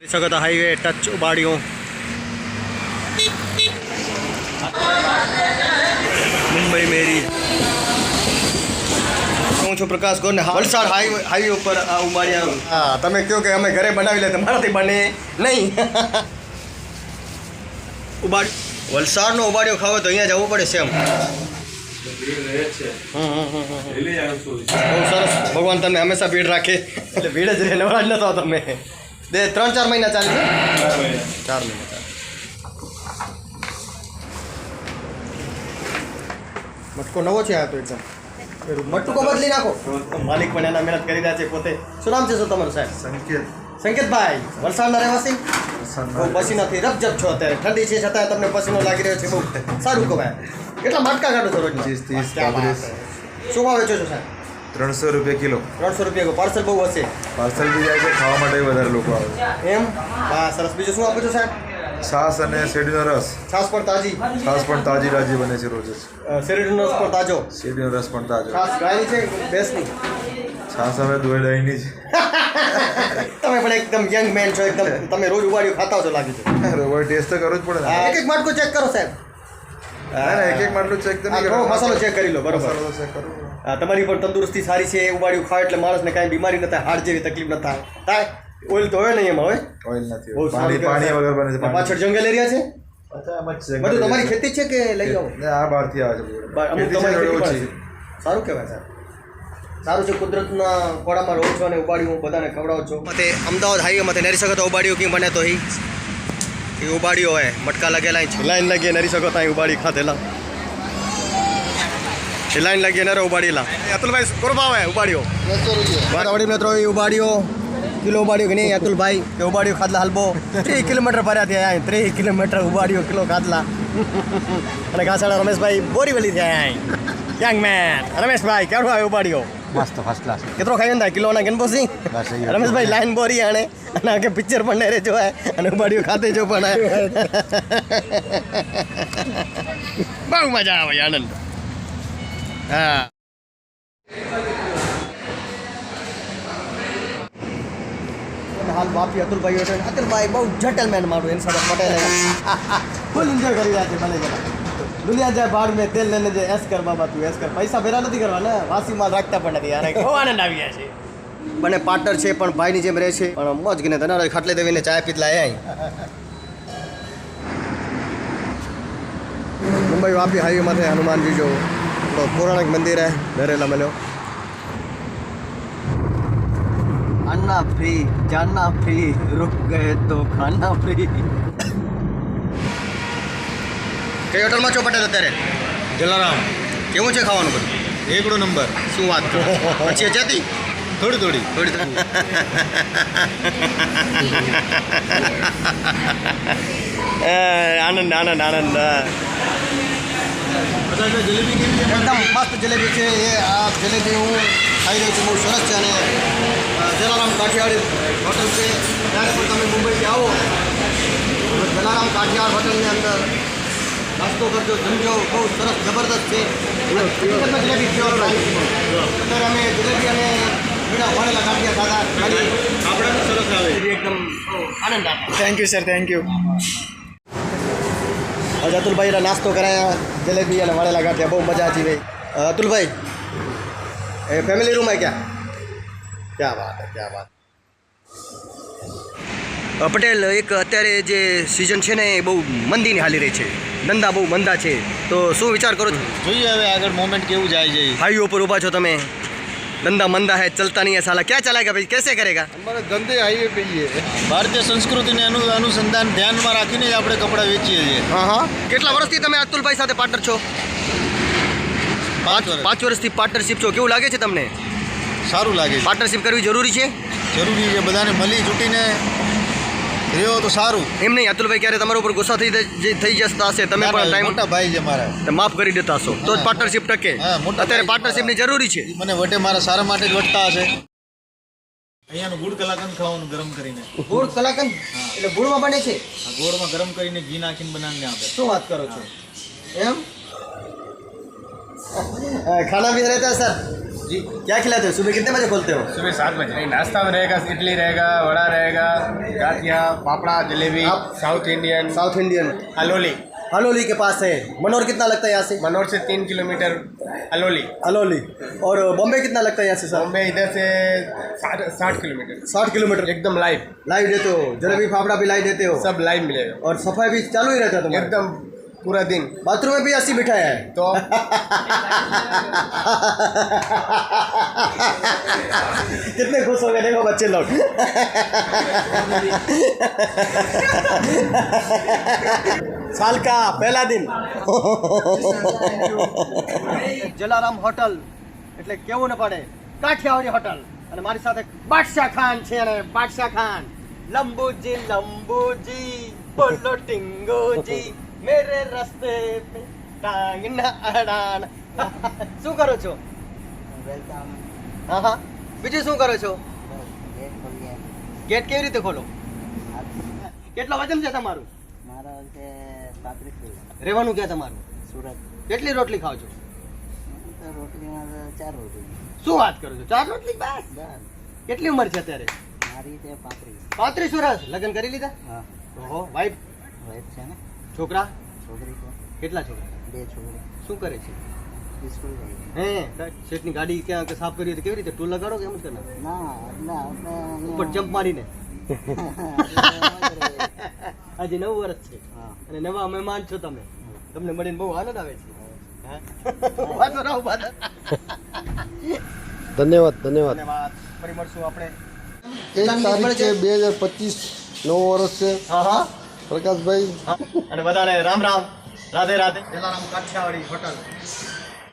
શકો તો highway touch ઉબાડીઓ મુંબઈ મેરી. હું છું પ્રકાશ ગોર ને વલસાડ હાઈવે હાઈવે ઉપર આ ઉબાડિયા હા તમે કહો કે અમે ઘરે બનાવી લે તમારાથી બને નહીં. ઉબાડ વલસાડનો ઉબાડિયો ખાવો તો અહીંયા જવું પડે છે. એમ. બહુ સરસ. ભગવાન તમને હંમેશા ભીડ રાખે. એટલે ભીડ જ રહે નવરા જ નતો તમે. બે ત્રણ ચાર મહિના ચાલે છે? ચાર મહિના. ચાલે. મટકો નવો છે આ તો એકદમ. મટકો બદલી નાખો. માલિક પણ એના મહેનત કરી રહ્યા છે પોતે. શું નામ છે શું તમારું સાહેબ? સંકેત. સંકેતભાઈ વલસાડના રહેવાસી? બહુ પસીનાથી રપજપ છો અત્યારે. ઠંડી છે છતાં તમને પસીનો લાગી રહ્યો છે બહુ. સારું કહેવાય. કેટલા માટકા કાઢો છો રોજ. શું ભાવે છો સાહેબ? ત્રણસો રૂપિયા કિલો. ત્રણસો રૂપિયા પાર્સલ બહુ હશે. પાર્સલ બી જાય છે ખાવા માટે વધારે લોકો આવે એમ? હા સરસ. બીજું શું આપો છો સાહેબ? છાસ અને શેરડીનો રસ. છાસ પણ તાજી. છાસ પણ તાજી તાજી બને છે રોજ શેરડીનો રસ પણ તાજો. શેરડીનો રસ પણ તાજો. છાસ ગાયની છે ભેંસની છાસ હવે દોઈ દહીંની તમે પણ એકદમ યંગ મેન છો એકદમ તમે રોજ ઉવાડિયું ખાતા છો લાગી છે. છે રોજ ટેસ્ટ તો કરવું જ પડે એક એક માટકો ચેક કરો સાહેબ. એક એક માટલું ચેક તો. મસાલો ચેક કરી લો, બરોબર. મસાલો તો check હા, તમારી પણ તંદુરસ્તી સારી છે ઉબાડ્યું ખાવ એટલે માણસને કાંઈ બીમારી ન થાય હાર્ટ જેવી તકલીફ ન થાય. થાય ઓઇલ તો હોય નહીં એમાં હોય? ઓઇલ નથી બહુ પાણી પાણી વગર બને છે પાછળ જંગલ એરિયા છે. બધું તમારી ખેતી છે કે લઈ આવો? આ બહારથી આવે છે. સારું કહેવાય સાહેબ. સારું છે કુદરતના ખોળામાં રહો છો અને ઉબાડિયું બધાને ખવડાવો છો. મતે અમદાવાદ હાઈવે મતે નરી શકતો તો કે મને બને તો ઈ એ ઉબાડિયો હોય મટકા લગેલા છે લાઈન લાગી નરી શકો ત્યાં ઉબાડી ખાધેલા. એ લાઈન લાગી નરે ઉબાડીલા. અતુલભાઈ કોરો ભાવ હે ઉબાડિયો મારા મિત્રો એ ઉબાડિયો. કિલો ઉબાડિયો કે નહીં અતુલભાઈ? કે ઉબાડિયો ખાધલા હલબો. ત્રીસ કિલોમીટર ભર્યા થયા અહીં ત્રીસ કિલોમીટર ઉબાડિયો કિલો ખાધલા. અને ઘાસાડા રમેશભાઈ બોરીવલી થયા અહીં. યંગ મેન રમેશભાઈ કેવું આવ્યો ઉબાડિયો? મસ્ત ફર્સ્ટ ક્લાસ કેટલો ખાઈ ને કિલો ના ગણપો સિંહ બસ રમેશભાઈ લાઈન બોરી આણે અને આગે પિક્ચર પણ નેરે જોવાય અને ઉબાડીઓ ખાતે જો પણ બહુ મજા આવે આનંદ. હા. હાલ બાપી અતુલભાઈ અતુલભાઈ બહુ જટલમેન મારું એની સાથે પટેલ. ફૂલ એન્જોય કરી રહ્યા છે ભલે જરા. દુનિયા જાય બહાર મેં તેલ લેને જે એસ કર બાબા તું એસ કર પૈસા ભેરા નથી કરવા ને વાસી માલ રાખતા પણ નથી યાર બહુ આનંદ આવી ગયા છે બંને પાર્ટનર છે પણ ભાઈની જેમ રહે છે પણ મોજ ગીને તને ખાટલે દેવીને ચા પીતલા એ અહીં મુંબઈ વાપી હાઈવે માથે હનુમાનજી જો આપણો પૌરાણિક મંદિર હે નરેલા મળ્યો अन्ना फ्री जानना फ्री रुक गए તો ખાના ફ્રી કઈ હોટલમાં છો પટેલ અત્યારે? જલારામ. કેવું છે ખાવાનું બધું? એકડો નંબર. શું વાત કરો પછી જતી થોડી થોડી. થોડી આનંદ આનંદ આનંદ. એકદમ મસ્ત જલેબી છે. એ આ જલેબી હું ખાઈ રહ્યો છું. બહુ સરસ છે અને જલારામ કાઠિયાવાડી હોટલ છે. ત્યારે પણ તમે મુંબઈથી આવો. જલારામ કાઠિયાવાડ હોટલની અંદર નાસ્તો કરજો જમજો બહુ સરસ જબરદસ્ત છે. હકીકતમાં જલેબી પ્યોર અત્યારે અમે જલેબી અને પીણા વળેલા ગાંઠિયા દાદા આપણે પણ સરસ આવે. એકદમ આનંદ આપે. Thank you sir thank you આજે અતુલભાઈ નાસ્તો કરાયા જલેબી અને વળેલા ગાંઠિયા બહુ મજા આવી ભાઈ. અતુલભાઈ એ ફેમિલી રૂમ હે ક્યાં? ક્યાં વાત ક્યાં વાત? પટેલ એક અત્યારે જે સિઝન છે ને એ બહુ મંદીની હાલી રહી છે. ધંધા બહુ મંદા છે. તો શું વિચાર કરો છો? જોઈએ હવે આગળ મોમેન્ટ કેવું જાય છે. હાઈવે ઉપર ઊભા છો તમે. ધંધા મંદા હે ચલતા નહીં સાલા. ક્યાં ચલાએગા ભાઈ કેસે કરેગા? અમારે ધંધે હાઈવે પે છે ભારતીય સંસ્કૃતિને અનુસંધાન ધ્યાનમાં રાખીને જ આપણે કપડાં વેચીએ છીએ. હા હા. કેટલા વર્ષથી તમે અતુલભાઈ સાથે પાર્ટનર છો? પાંચ વર્ષ પાંચ વર્ષથી પાર્ટનરશિપ છો. કેવું લાગે છે તમને? સારું લાગે પાર્ટનરશિપ કરવી જરૂરી છે? જરૂરી છે. બધાને મળી જૂટીને રહ્યો તો સારું. એમ નહીં અતુલભાઈ ક્યારે તમારા ઉપર ગુસ્સા થઈ જ- થઈ જતા હશે તમે પણ ટાઈમ મોટા ભાઈ છે મારા. માફ કરી દેતા હશો. તો જ પાર્ટનરશિપ ટકે. હા, અત્યારે. પાર્ટનરશિપની જરૂરી છે. મને વટે મારા સારા માટે જ વટતા હશે. અહીંયાનું ગુડ કલાકંદ ખાવાનું ગરમ કરીને. ગુળ કલાકંદ? એટલે ગુળમાં બને છે? ગોળમાં ગરમ કરીને ઘી નાખીને બનાવીને આપે. શું વાત કરો છો? એમ? ખાના બી રહેતા સર? जी क्या खिलाते हो? सुबह कितने बजे खोलते हो? सुबह सात बजे। नहीं नाश्ता में रहेगा इडली रहेगा वड़ा रहेगा gathiya papda jalebi south Indian. South Indian. अलोली हलोली के पास है। मनोर कितना लगता है यहाँ से? मनोर से तीन किलोमीटर अलोली हलोली। और बॉम्बे कितना लगता है यहाँ से सर? बॉम्बे इधर से साठ साठ किलोमीटर। साठ किलोमीटर? एकदम लाइव लाइव देते हो? जलेबी फाफड़ा भी लाइव देते हो? सब लाइव मिलेगा। और सफ़ाई भी चालू ही रहता है एकदम पूरा दिन बाथरूम में भी अस्सी बिठाया है तो कितने खुश हो गए देखो बच्चे लोग साल का पहला दिन જલારામ હોટલ એટલે કેવું ન પડે કાઠિયાવાડી હોટલ અને મારી સાથે બાદશાહ ખાન છે અને બાદશાહ ખાન લંબુજી લંબુજી બોલો ટિંગોજી મેરે રસ્તે પે ટાંગ ના અડાણ શું કરો છો હા હા બીજું શું કરો છો ગેટ કેવી રીતે ખોલો કેટલો વજન છે તમારું મારો છે પાંત્રીસ કિલો રહેવાનું ક્યાં તમારું સુરત કેટલી રોટલી ખાવ છો તો રોટલીમાં ચાર રોટલી શું વાત કરો છો ચાર રોટલી બસ બસ કેટલી ઉંમર છે અત્યારે મારી છે પાંત્રીસ પાંત્રીસ વર્ષ લગ્ન કરી લીધા હા ઓહો વાઈફ વાઈફ છે ને છોકરા? છોકરી કેટલા છોકરા? બે છોકરા. શું કરે છે? હે શેઠની ગાડી ક્યાં કે સાફ કરી કેવી રીતે? ટૂલ લગાડો કે એમ જ ના ઉપર જમ્પ મારીને. આજે નવું વર્ષ છે. અને નવા મહેમાન છો તમે. તમને મળીને બહુ આનંદ આવે છે. ધન્યવાદ ધન્યવાદ. ધન્યવાદ. ફરી મળશું આપણે. એક તારીખ છે બે હજાર પચીસ. નવ વર્ષ છે. હા હા. પ્રકાશભાઈ. અને બધાને રામ રામ. રાધે રાધે. જલારામ કાઠિયાવાડી હોટલ.